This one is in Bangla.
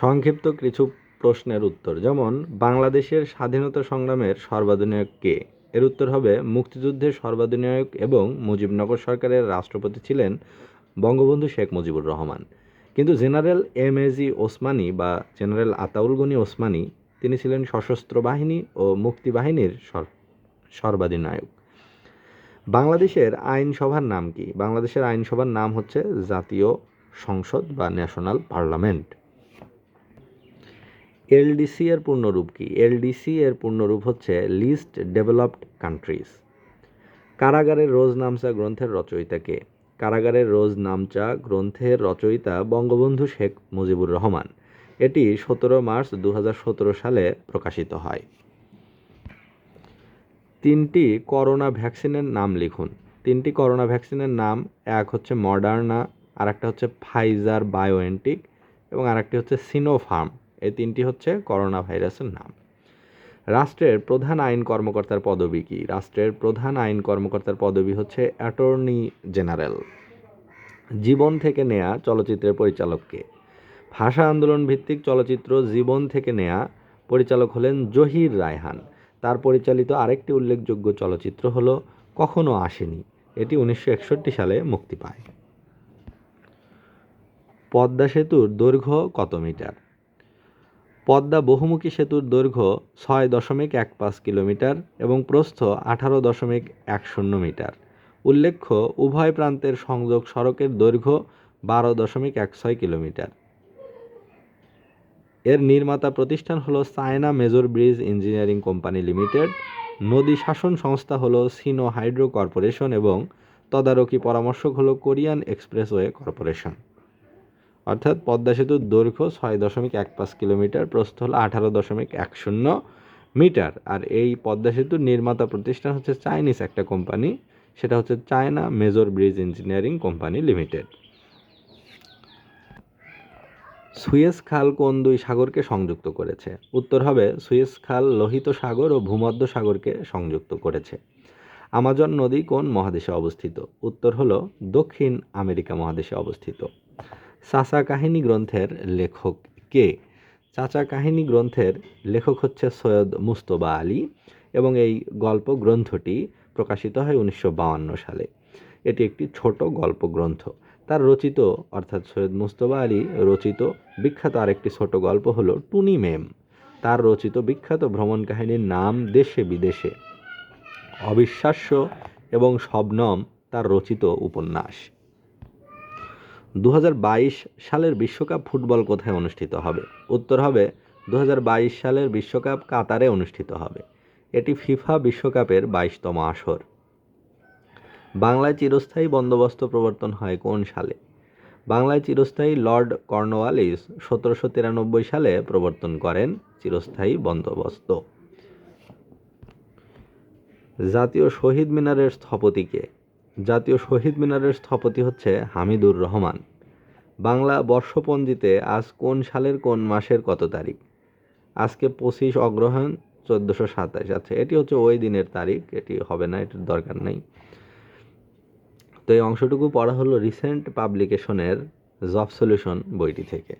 সংক্ষিপ্ত কিছু প্রশ্নের উত্তর, যেমন, বাংলাদেশের স্বাধীনতা সংগ্রামের সর্বাধিনায়ক কে? এর উত্তর হবে মুক্তিযুদ্ধের সর্বাধিনায়ক এবং মুজিবনগর সরকারের রাষ্ট্রপতি ছিলেন বঙ্গবন্ধু শেখ মুজিবুর রহমান। কিন্তু জেনারেল এম এজি ওসমানী বা জেনারেল আতাউল গনি ওসমানী, তিনি ছিলেন সশস্ত্র বাহিনী ও মুক্তিবাহিনীর সর- সর্বাধিনায়ক। বাংলাদেশের আইনসভার নাম কি? বাংলাদেশের আইনসভার নাম হচ্ছে জাতীয় সংসদ বা ন্যাশনাল পার্লামেন্ট। এলডিসি এর পূর্ণরূপ কি? এলডিসি এর পূর্ণরূপ হচ্ছে লিস্ট ডেভেলপড কান্ট্রিজ। কারাগারের রোজ নামচা গ্রন্থের রচয়িতা কে? কারাগারের রোজ নামচা গ্রন্থের রচয়িতা বঙ্গবন্ধু শেখ মুজিবুর রহমান। এটি সতেরো মার্চ দু হাজার সতেরো সালে প্রকাশিত হয়। তিনটি করোনা ভ্যাকসিনের নাম লিখুন। তিনটি করোনা ভ্যাকসিনের নাম, এক হচ্ছে মডার্না আর একটা হচ্ছে ফাইজার বায়োএনটিক এবং আরেকটি হচ্ছে সিনোফার্ম। এই তিনটি হচ্ছে করোনা ভাইরাসের নাম। রাষ্ট্রের প্রধান আইন কর্মকর্তার পদবি কি? রাষ্ট্রের প্রধান আইন কর্মকর্তার পদবি হচ্ছে অ্যাটর্নি জেনারেল। জীবন থেকে নেয়া চলচ্চিত্রের পরিচালককে ভাষা আন্দোলন ভিত্তিক চলচ্চিত্র জীবন থেকে নেয়া পরিচালক হলেন জহির রায়হান। তার পরিচালিত আরেকটি উল্লেখযোগ্য চলচ্চিত্র হলো কখনো আসেনি। এটি উনিশশো একষট্টি সালে মুক্তি পায়। পদ্মা সেতুর দৈর্ঘ্য কত মিটার? পদ্মা বহুমুখী সেতুর দৈর্ঘ্য ছয় দশমিক এক পাঁচ কিলোমিটার এবং প্রস্থ আঠারো দশমিক এক শূন্য মিটার। উল্লেখ্য, উভয় প্রান্তের সংযোগ সড়কের দৈর্ঘ্য বারো দশমিক এক ছয় কিলোমিটার। এর নির্মাতা প্রতিষ্ঠান হলো China major bridge engineering company limited. নদী শাসন সংস্থা হলো সিনো হাইড্রো কর্পোরেশন এবং তদারকি পরামর্শক হলো কোরিয়ান এক্সপ্রেসওয়ে কর্পোরেশন। অর্থাৎ পদ্মা সেতুর দৈর্ঘ্য ছয় দশমিক এক পাঁচ কিলোমিটার, প্রস্থ হলো আঠারো দশমিক এক শূন্য মিটার। আর এই পদ্মা সেতুর নির্মাতা প্রতিষ্ঠান হচ্ছে চাইনিজ একটা কোম্পানি, সেটা হচ্ছে China major bridge engineering company limited. Suez খাল কোন দুই সাগরকে সংযুক্ত করেছে? উত্তর হবে, সুয়েজ খাল লোহিত সাগর ও ভূমধ্য সাগরকে সংযুক্ত করেছে। আমাজন নদী কোন মহাদেশে অবস্থিত? উত্তর হলো, দক্ষিণ আমেরিকা মহাদেশে অবস্থিত। চাচা কাহিনী গ্রন্থের লেখক কে? চাচা কাহিনী গ্রন্থের লেখক হচ্ছে সৈয়দ মুস্তবা আলী এবং এই গল্প গ্রন্থটি প্রকাশিত হয় উনিশশো সালে। এটি একটি ছোট গল্প গ্রন্থ তার রচিত, অর্থাৎ সৈয়দ মুস্তবা আলী রচিত বিখ্যাত আরেকটি ছোট গল্প হলো টুনি মেম। তার রচিত বিখ্যাত ভ্রমণ কাহিনীর নাম দেশে বিদেশে। অবিশ্বাস্য এবং শবনম তার রচিত উপন্যাস। দু হাজার বাইশ সালের বিশ্বকাপ ফুটবল কোথায় অনুষ্ঠিত হবে? উত্তর হবে দু হাজার বাইশ সালের বিশ্বকাপ কাতারে অনুষ্ঠিত হবে। এটি ফিফা বিশ্বকাপের বাইশতম আসর। বাংলায় চিরস্থায়ী বন্দোবস্ত প্রবর্তন হয় কোন সালে? বাংলায় চিরস্থায়ী লর্ড কর্নওয়ালিস সতেরোশো তিরানব্বই সালে প্রবর্তন করেন চিরস্থায়ী বন্দোবস্ত। জাতীয় শহীদ মিনারের স্থপতিকে জাতীয় শহীদ মিনারের স্থপতি হচ্ছে হামিদুর রহমান। বাংলা বর্ষপঞ্জিতে আজ কোন সালের কোন মাসের কত তারিখ? আজকে পঁচিশ অগ্রহায়ণ চোদ্দোশো সাতাশ আচ্ছা এটি হচ্ছে ওই দিনের তারিখ, এটি হবে না, এটির দরকার নেই। তো এই অংশটুকু পড়া হলো রিসেন্ট পাবলিকেশনের জব সলিউশন বইটি থেকে।